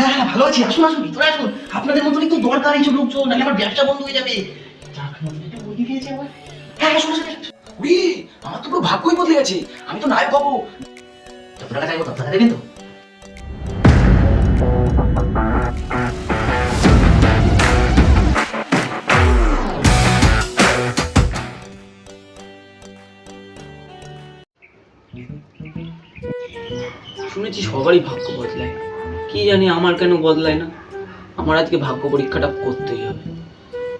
হ্যাঁ হ্যাঁ ভালো আছি আসুন আসুন ভিতরে আসুন। আপনাদের তো দরকার এইসব লোকজন আমার ব্যবসা বন্ধ হয়ে যাবে? একটা। হ্যাঁ আসুন আসুন আসুন। উই, আমার তো পুরো ভাগ্যই বদলে গেছে। আমি তো নায়ক হব। চাইব দেবেন তো। শুনেছি সবারই ভাগ্য বদলায়। কি জানি আমার কেন বদলায় না? আমার আজকে ভাগ্য পরীক্ষাটা করতেই হবে।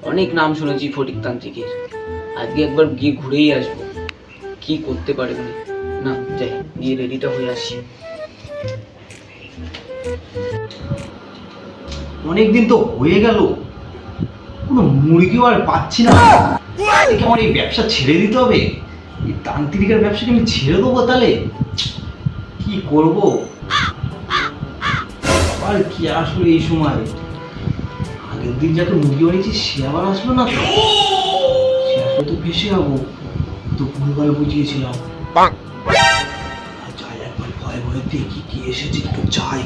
অনেক নাম শুনেছি ফটিকতান্ত্রিকের। আজকে একবার গিয়ে ঘুরেই আসব। কি করতে পারে উনি না, যাই, গিয়ে রেডিটা হয়ে আসি। অনেকদিন তো হয়ে গেল। কোনো মুরগিও আর পাচ্ছি না। আমার এই ব্যবসা ছেড়ে দিতে হবে। এই তান্ত্রিকের ব্যবসাকে আমি ছেড়ে দেবো তাহলে? কি করব? আর কি আসলো এই সময়? আগের দিন যাকে মুরগি বানিয়েছি সে আবার আসলো না তো? সে আসলে তো ভেসে যাব। তো ভুলভাল বুঝিয়েছিলাম। যাই একবার ভয়ে ভয়ে দেখি কি এসেছে একটু যাই।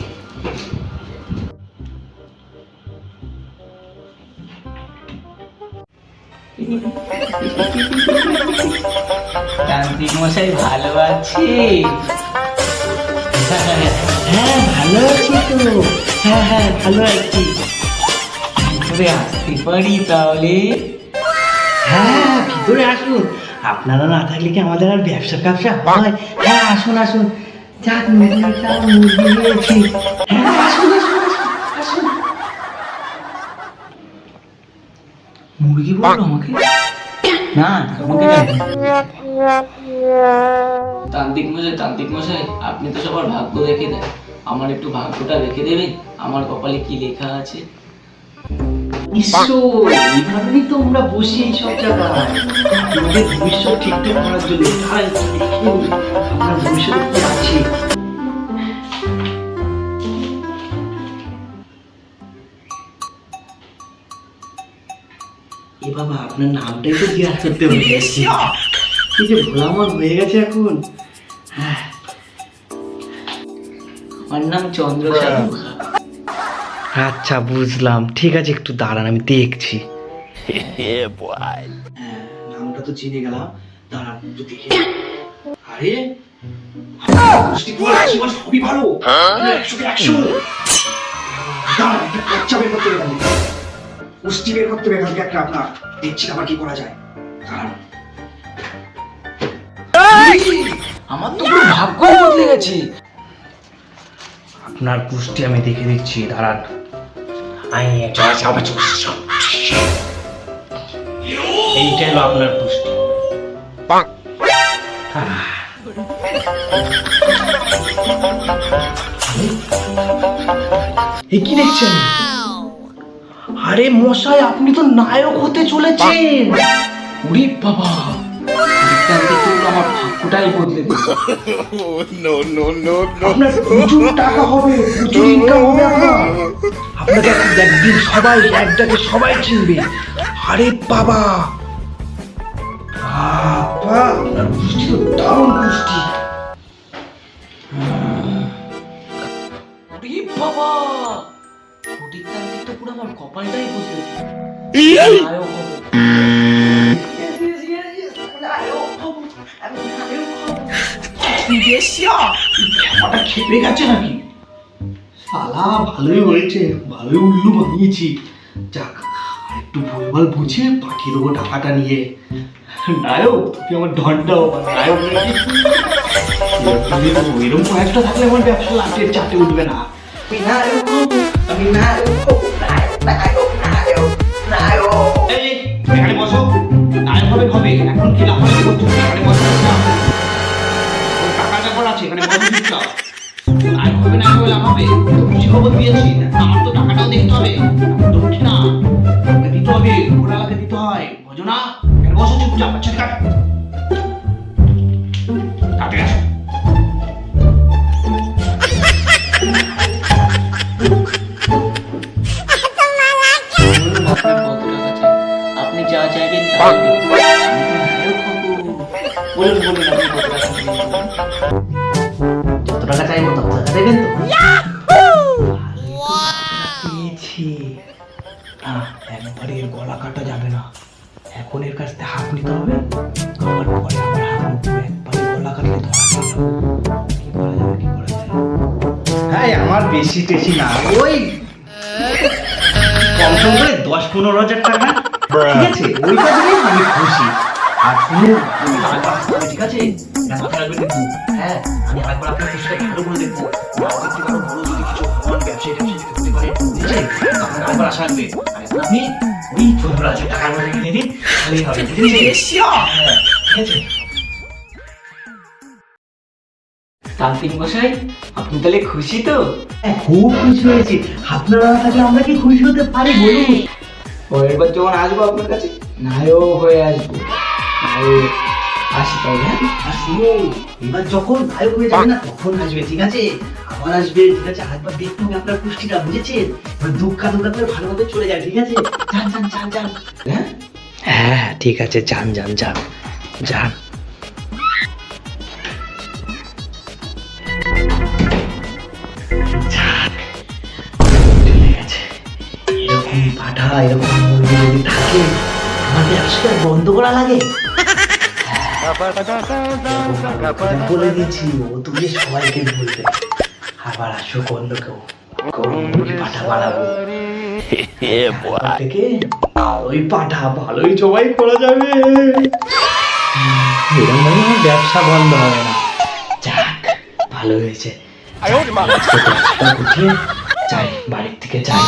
তান্ত্রিক মশাই ভালো আছে ভালো আছি তো হ্যাঁ হ্যাঁ ভালো আছি ভিতরে আসতে পারি তাহলে হ্যাঁ ভিতরে আসুন আপনারা না থাকলে কি আমাদের আর ব্যবসা ব্যবসা হয় হ্যাঁ আসুন আসুন যাক মুরগি নিয়েছি হ্যাঁ আসুন আসুন আসুন মুরগি আমাকে না আমাকে তান্ত্রিক মশাই তান্ত্রিক মশাই আপনি তো সবার ভাগ্য দেখে দেন আমার একটু ভাগ্যটা রেখে দেবেন আমার কপালে কি লেখা আছে? ঈশ্বর এইভাবেই তো আমরা বসি এই সব জায়গায়। আমাদের ভবিষ্যৎ ঠিকঠাক করার জন্য তাই আমার ভবিষ্যতে কি আছে? এ বাবা আপনার নামটাই তো জিজ্ঞাসা করতে হবে। কি যে ভোলা আমার হয়ে গেছে এখন। হ্যাঁ। আমার নাম চন্দ্র আচ্ছা বুঝলাম। ঠিক আছে একটু দাঁড়ান আমি দেখছি। হ্যাঁ নামটা তো চিনে গেলাম। দাঁড়ান একটু দেখি। আরে পুষ্টি ফল একশো বার খুবই ভালো একশো একশো। বাচ্চা বের করতে হবে পুষ্টি বের করতে হবে কালকে একটা আপনার। দেখছি আবার কি করা যায়। আমার তো পুরো ভাগ্য বদলে গেছে। আপনার পুষ্টি আমি দেখে দিচ্ছি দাঁড়ান। এইটাই হলো আপনার পুষ্টি এ কি দেখছেন? আরে মশাই আপনি তো নায়ক হতে চলেছেন। উরি বাবা। আমার ভাগ্যটাই বদলে আপনার প্রচুর টাকা হবে প্রচুর ইনকাম হবে আপনার। আপনাকে একদিন সবাই এক ডাকে সবাই চিনবে। আরে বাবা! বাবা আপনার পুষ্টি তো দারুণ পুষ্টি। বাবা! তো পুরো আমার কপালটাই বদলে হব। খেপাটা খেপে গেছে নাকি ভালোই হয়েছে ভালোই উল্লু বানিয়েছি যাক একটু ভুলভাল দেবো টাকাটা নিয়ে নায়ক আমার ধনটাও নায়ক কয়েকটা থাকলে আমার ব্যবসা লাটের চাটে উঠবে না আমি হব, আমি নায়ক ব্যাপার আছে এখানে বসো হবে না হবে লাফাবে তো দিয়েছি। আমার তো টাকাটাও দেখতে হবে। এখন তো উঠি না। আমাকে দিতে হবে ওরালাকে দিতে বোঝো না। বসো চুপচাপ ঠিক আছে আসো। আপনি যা চাইবেন। বলুন বলুন, আপনি কত টাকা টাকা চাইব তত টাকা দেবেন তো। পেরেছি না একবারে এর গলা কাটা যাবে না। এখন এর কাছ থেকে হাত নিতে হবে। খাওয়ার পরে আবার হাত উঠবে। একবারে গলা কাটলে ধরা কি করা যাবে কি করা যায় হ্যাঁ আমার বেশি টেশি না। ওই কম সম করে দশ পনেরো হাজার টাকা। ঠিক আছে ওইটা দিলেই আমি খুশি। আর শুনুন ঠিক আছে? হ্যাঁ আমি আরেকবার আপনার চেষ্টা ভালো দেখব? মার্কেট থেকে আরও বড় যদি কিছু হন ব্যবসায়ী ট্যাবসায়ী যদি পারে ঠিক আছে আপনার আরেকবার আসা লাগবে আপনি ওই পনেরো হাজার টাকার মধ্যে কিনে দিন তাহলেই হবে ঠিক আছে। হ্যাঁ, তান্ত্রিক মশাই আপনি তাহলে খুশি তো? হ্যাঁ, খুব খুশি হয়েছি। আপনারা থাকলে আমরা কি খুশি হতে পারি বলুন? পরের বার যখন আসব আপনার কাছে নায়ক হয়ে আসব। আসি তাহলে হ্যাঁ? আর এবার যখন নায়ক হয়ে যাবে না তখন আসবে ঠিক আছে আবার আসবে ঠিক আছে আরেকবার দেখতে হবে আপনার পুষ্টিটা বুঝেছেন এবার দুঃখা দুঃখা করে ভালোভাবে চলে যায় ঠিক আছে যান যান যান যান হ্যাঁ হ্যাঁ ঠিক আছে যান যান যান যান। এরকম পাঠা এরকম আমার বন্ধ করা লাগে? বলে দিয়েছি ও তুমি সবাইকে বলবে। আবার আসো অন্য কেউ পাঠা বানাবো থেকে ওই পাঠা ভালোই জবাই করা যাবে। এরকম মানে ব্যবসা বন্ধ হবে না। যাক ভালো হয়েছে। যাই বাড়ির থেকে যাই।